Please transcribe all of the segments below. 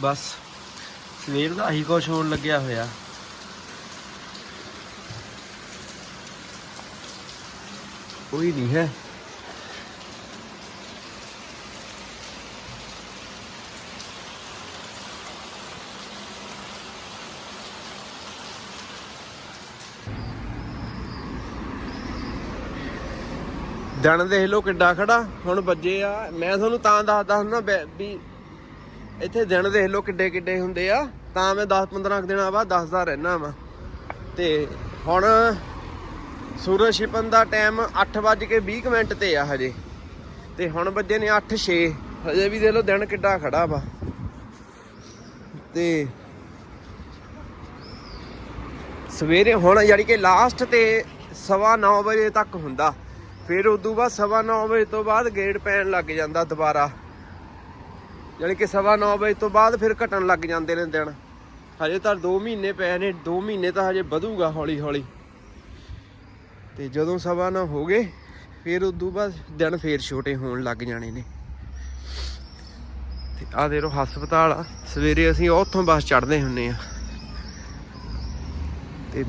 ਬਸ, ਸਵੇਰ ਦਾ ਹੀ ਕੁਛ ਹੋਣ ਲੱਗਿਆ ਹੋਇਆ। ਕੋਈ ਨਹੀਂ ਹੈ। ਦਿਨ ਦੇਖ ਲਓ ਕਿੱਡਾ ਖੜਾ, ਹੁਣ ਵੱਜੇ ਆ। ਮੈਂ ਤੁਹਾਨੂੰ ਤਾਂ ਦੱਸਦਾ ਹੁੰਦਾ ਬੈ- ਵੀ ਇੱਥੇ ਦਿਨ ਦੇਖ ਲਓ ਕਿੱਡੇ ਕਿੱਡੇ ਹੁੰਦੇ ਆ। ਤਾਂ ਮੈਂ 10 15 ਦਿਨਾਂ ਬਾਅਦ ਦੱਸਦਾ ਰਹਿਣਾ ਵਾ। ਤੇ ਹੁਣ ਸੂਰਜ ਛਿਪਣ ਦਾ ਟਾਈਮ 8:20 ਮਿੰਟ ਤੇ ਆ ਹਜੇ। ਤੇ ਹੁਣ ਵੱਜੇ ਨੇ 8:06 ਹਜੇ ਵੀ ਦੇਖ ਲਓ ਦਿਨ ਕਿੱਡਾ ਖੜਾ ਵਾ। ਤੇ ਸਵੇਰੇ ਹੁਣ ਯਾਨੀ ਕਿ ਲਾਸਟ ਤੇ ਸਵਾ 9 ਵਜੇ ਤੱਕ ਹੁੰਦਾ। ਫਿਰ ਉਦੋਂ ਬਾਅਦ ਸਵਾ 9 ਵਜੇ ਤੋਂ ਬਾਅਦ ਗੇੜ ਪੈਣ ਲੱਗ ਜਾਂਦਾ ਦੁਬਾਰਾ। ਯਾਨੀ ਕਿ ਸਵਾ 9 ਵਜੇ ਤੋਂ ਬਾਅਦ ਫਿਰ ਘਟਣ ਲੱਗ ਜਾਂਦੇ ਨੇ ਦਿਨ। ਹਜੇ ਤਾਂ 2 ਮਹੀਨੇ ਪਏ ਨੇ 2 ਮਹੀਨੇ ਤਾਂ ਹਜੇ ਵਧੂਗਾ ਹੌਲੀ ਹੌਲੀ। ਤੇ ਜਦੋਂ ਸਵਾ 9 ਹੋ ਗਏ, ਫਿਰ ਉਦੋਂ ਬਾਅਦ ਦਿਨ ਫੇਰ ਛੋਟੇ ਹੋਣ ਲੱਗ ਜਾਣੇ ਨੇ। ਤੇ ਆ ਦੇ ਹਸਪਤਾਲ ਆ, ਸਵੇਰੇ ਅਸੀਂ ਉੱਥੋਂ ਬੱਸ ਚੜ੍ਹਦੇ ਹੁੰਨੇ ਆ। ਤੇ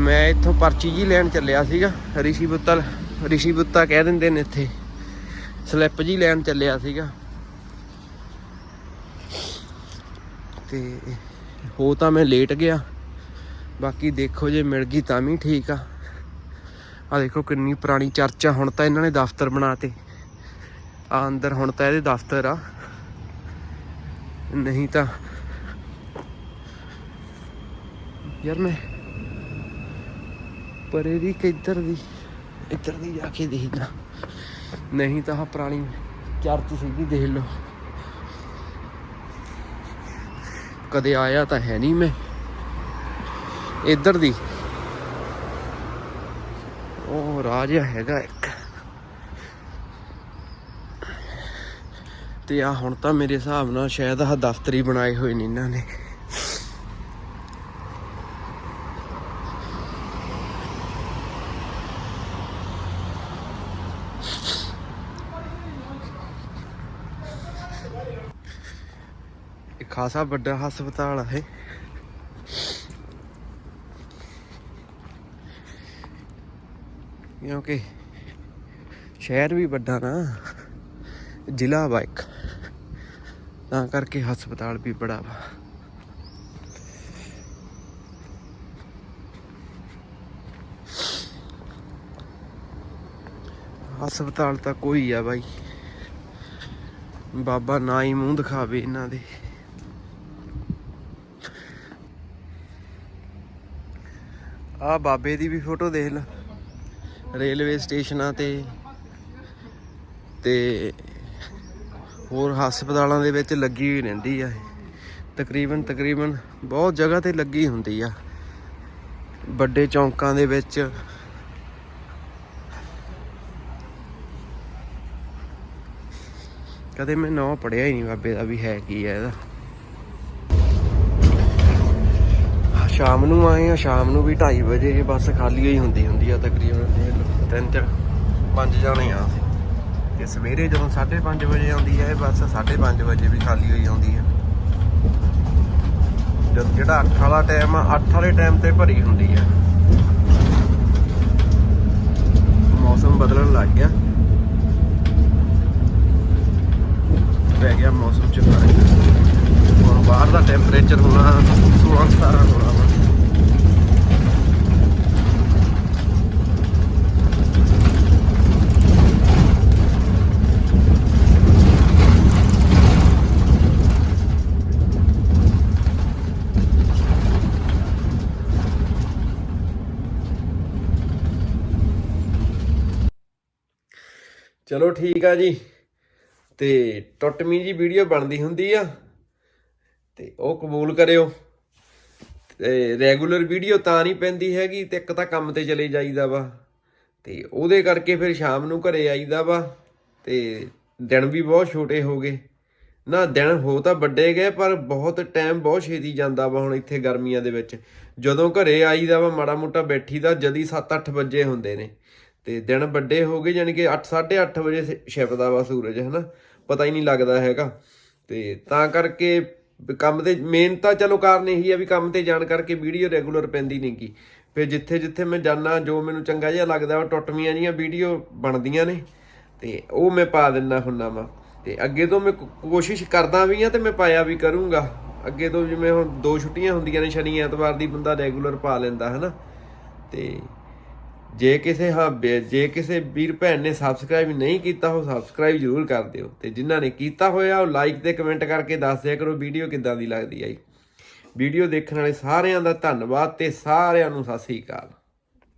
ਮੈਂ ਇੱਥੋਂ ਪਰਚੀ ਜੀ ਲੈਣ ਚੱਲਿਆ ਸੀਗਾ, ਰਿਸ਼ੀ ਬੁੱਤਲ, ਰਿਸ਼ੀ ਬੁੱਤਾ ਕਹਿ ਦਿੰਦੇ ਨੇ ਇੱਥੇ। ਸਲਿੱਪ ਜੀ ਲੈਣ ਚੱਲਿਆ ਸੀਗਾ। ਤੇ ਹੋ ਤਾਂ ਮੈਂ ਲੇਟ ਗਿਆ। ਬਾਕੀ ਦੇਖੋ ਜੇ ਮਿਲ ਗਈ ਤਾਂ ਵੀ ਠੀਕ ਆ। ਆ ਦੇਖੋ ਕਿੰਨੀ ਪੁਰਾਣੀ ਚਰਚ, ਹੁਣ ਤਾਂ ਇਹਨਾਂ ਨੇ ਦਫ਼ਤਰ ਬਣਾਤੇ। ਆ ਅੰਦਰ ਹੁਣ ਤਾਂ ਇਹਦੇ ਦਫ਼ਤਰ ਆ। ਨਹੀਂ ਤਾਂ ਯਾਰ ਮੈਂ ਪਰੇ ਦੀ ਕਿ ਇੱਧਰ ਦੀ ਇੱਧਰ ਦੀ ਜਾ ਕੇ ਦੇਖਦਾ। ਨਹੀਂ ਤਾਂ ਪੁਰਾਣੀ ਚਰਚ ਸੀਗੀ, ਦੇਖ ਲਓ। ਕਦੇ ਆਇਆ ਤਾਂ ਹੈ ਨਹੀਂ ਮੈਂ। ਇੱਧਰ ਦੀ। ਉਹ ਰਾਜ ਹੈਗਾ ਇੱਕ। ਤੇ ਆ ਹੁਣ ਤਾਂ ਮੇਰੇ ਹਿਸਾਬ ਨਾਲ ਸ਼ਾਇਦ ਆਹ ਦਫ਼ਤਰੀ ਬਣਾਏ ਹੋਏ ਨੇ ਇਹਨਾਂ ਨੇ। ਖਾਸਾ ਵੱਡਾ ਹਸਪਤਾਲ ਹੈ ਕਿਉਂਕਿ ਸ਼ਹਿਰ ਵੀ ਵੱਡਾ ਨਾ, ਜ਼ਿਲ੍ਹਾ ਵਾ ਇੱਕ। ਤਾਂ ਕਰਕੇ ਹਸਪਤਾਲ ਵੀ ਬੜਾ ਵਾ। ਹਸਪਤਾਲ ਤਾਂ ਕੋਈ ਆ ਬਾਈ। ਬਾਬਾ ਨਾ ਹੀ ਮੂੰਹ ਦਿਖਾਵੇ ਇਹਨਾਂ ਦੇ। ਆ ਬਾਬੇ ਦੀ ਵੀ ਫੋਟੋ ਦੇਖ ਲੈ। ਰੇਲਵੇ ਸਟੇਸ਼ਨਾਂ ਤੇ ਤੇ ਹੋਰ ਹਸਪਤਾਲਾਂ ਦੇ ਵਿੱਚ ਲੱਗੀ ਹੋਈ ਰਹਿੰਦੀ ਆ ਤਕਰੀਬਨ ਤਕਰੀਬਨ ਬਹੁਤ ਜਗ੍ਹਾ ਤੇ ਲੱਗੀ ਹੁੰਦੀ ਆ। ਵੱਡੇ ਚੌਂਕਾਂ ਦੇ ਵਿੱਚ। ਕਦੇ ਮੈਂ ਨਾਂ ਪੜਿਆ ਹੀ ਨਹੀਂ ਬਾਬੇ ਦਾ ਵੀ ਹੈ ਕੀ ਹੈ ਇਹਦਾ। ਸ਼ਾਮ ਨੂੰ ਆਏ ਆ, ਸ਼ਾਮ ਨੂੰ ਵੀ 2:30 ਵਜੇ ਇਹ ਬੱਸ ਖਾਲੀ ਹੋਈ ਹੁੰਦੀ ਹੁੰਦੀ ਆ ਤਕਰੀਬਨ ਤਿੰਨ ਚਾਰ, ਪੰਜ ਜਾਣੇ ਆ। ਤੇ ਸਵੇਰੇ ਜਦੋਂ 5:30 ਵਜੇ ਆਉਂਦੀ ਹੈ ਇਹ ਬੱਸ 5:30 ਵਜੇ ਵੀ ਖਾਲੀ ਹੋਈ ਆਉਂਦੀ ਹੈ ਜਦ ਜਿਹੜਾ 8 ਵਾਲਾ ਟਾਈਮ ਆ 8 ਵਾਲੇ ਟਾਈਮ ਤੇ ਭਰੀ ਹੁੰਦੀ ਹੈ ਮੌਸਮ ਬਦਲਣ ਲੱਗ ਗਿਆ। ਪੈ ਗਿਆ ਮੌਸਮ ਚ ਫ਼ਰਕ ਬਾਹਰ ਦਾ ਟੈਂਪਰੇਚਰ ਹੋਣਾ 16 17 ਹੋਣਾ ਵਾ। ਚਲੋ ਠੀਕ ਆ ਜੀ। ਤੇ ਟੁੱਟਮੀ ਜੀ ਵੀਡੀਓ ਬਣਦੀ ਹੁੰਦੀ ਆ। ਤੇ ਉਹ ਕਬੂਲ ਕਰਿਓ। ਤੇ ਰੈਗੂਲਰ ਵੀਡੀਓ ਤਾਂ ਨਹੀਂ ਪੈਂਦੀ ਹੈਗੀ, ਤੇ ਇੱਕ ਤਾਂ ਕੰਮ ਤੇ ਚਲੇ ਜਾਈਦਾ ਵਾ। ਤੇ ਉਹਦੇ ਕਰਕੇ ਫਿਰ ਸ਼ਾਮ ਨੂੰ ਘਰੇ ਆਈਦਾ ਵਾ, ਤੇ ਦਿਨ ਵੀ ਬਹੁਤ ਛੋਟੇ ਹੋ ਗਏ। ਨਾ, ਦਿਨ ਹੋ ਤਾਂ ਵੱਡੇ ਗਏ, ਪਰ ਬਹੁਤ ਟਾਈਮ ਬਹੁਤ ਛੇਤੀ ਜਾਂਦਾ ਵਾ ਹੁਣ ਇੱਥੇ ਗਰਮੀਆਂ ਦੇ ਵਿੱਚ। ਜਦੋਂ ਘਰੇ ਆਈਦਾ ਵਾ, ਮਾੜਾ ਮੋਟਾ ਬੈਠੀ ਦਾ ਜਦੀ 7-8 ਵਜੇ ਹੁੰਦੇ ਨੇ। ਤੇ ਦਿਨ ਵੱਡੇ ਹੋ ਗਏ ਯਾਨੀ ਕਿ 8 8:30 ਵਜੇ ਛਿਪਦਾ ਵਾ ਸੂਰਜ, ਹਨਾ? ਪਤਾ ਹੀ ਨਹੀਂ ਲੱਗਦਾ ਹੈਗਾ। ਤੇ ਤਾਂ ਕਰਕੇ ਕੰਮ ਤੇ ਮੇਨ ਤਾਂ ਚਲੋ ਕਾਰਨ ਇਹੀ ਆ ਵੀ ਕੰਮ ਤੇ ਜਾਣ ਕਰਕੇ ਵੀਡੀਓ ਰੈਗੂਲਰ ਪੈਂਦੀ ਨਹੀਂਗੀ ਫਿਰ ਜਿੱਥੇ ਜਿੱਥੇ ਮੈਂ ਜਾਣਾ ਜੋ ਮੈਨੂੰ ਚੰਗਾ ਜਿਹਾ ਲੱਗਦਾ, ਉਹ ਟੁੱਟਵੀਆਂ ਜੀਆਂ ਵੀਡੀਓ ਬਣਦੀਆਂ ਨੇ, ਤੇ ਉਹ ਮੈਂ ਪਾ ਦਿੰਦਾ ਹੁੰਨਾ ਵਾ। ਤੇ ਅੱਗੇ ਤੋਂ ਮੈਂ ਕੋਸ਼ਿਸ਼ ਕਰਦਾ ਵੀ ਆ ਤੇ ਮੈਂ ਪਾਇਆ ਵੀ ਕਰੂੰਗਾ। ਅੱਗੇ ਤੋਂ ਜਿਵੇਂ ਹੁਣ ਦੋ ਛੁੱਟੀਆਂ ਹੁੰਦੀਆਂ ਨੇ, ਸ਼ਨੀ ਐਤਵਾਰ ਦੀ ਬੰਦਾ ਰੈਗੂਲਰ ਪਾ ਲੈਂਦਾ, ਹਨਾ? ਤੇ ਜੇ ਕਿਸੇ ਹਾਂ ਬੇ- ਜੇ ਕਿਸੇ ਵੀਰ ਭੈਣ ਨੇ ਸਬਸਕ੍ਰਾਈਬ ਨਹੀਂ ਕੀਤਾ, ਉਹ ਸਬਸਕ੍ਰਾਈਬ ਜ਼ਰੂਰ ਕਰ ਦਿਓ। ਤੇ ਜਿਨ੍ਹਾਂ ਨੇ ਕੀਤਾ ਹੋਇਆ, ਉਹ ਲਾਈਕ ਤੇ ਕਮੈਂਟ ਕਰਕੇ ਦੱਸ ਦਿਆ ਕਰੋ ਵੀਡੀਓ ਕਿੱਦਾਂ ਦੀ ਲੱਗਦੀ ਆਈ ਵੀਡੀਓ ਦੇਖਣ ਵਾਲੇ ਸਾਰਿਆਂ ਦਾ ਧੰਨਵਾਦ ਤੇ ਸਾਰਿਆਂ ਨੂੰ ਸਤਿ ਸ੍ਰੀ ਅਕਾਲ।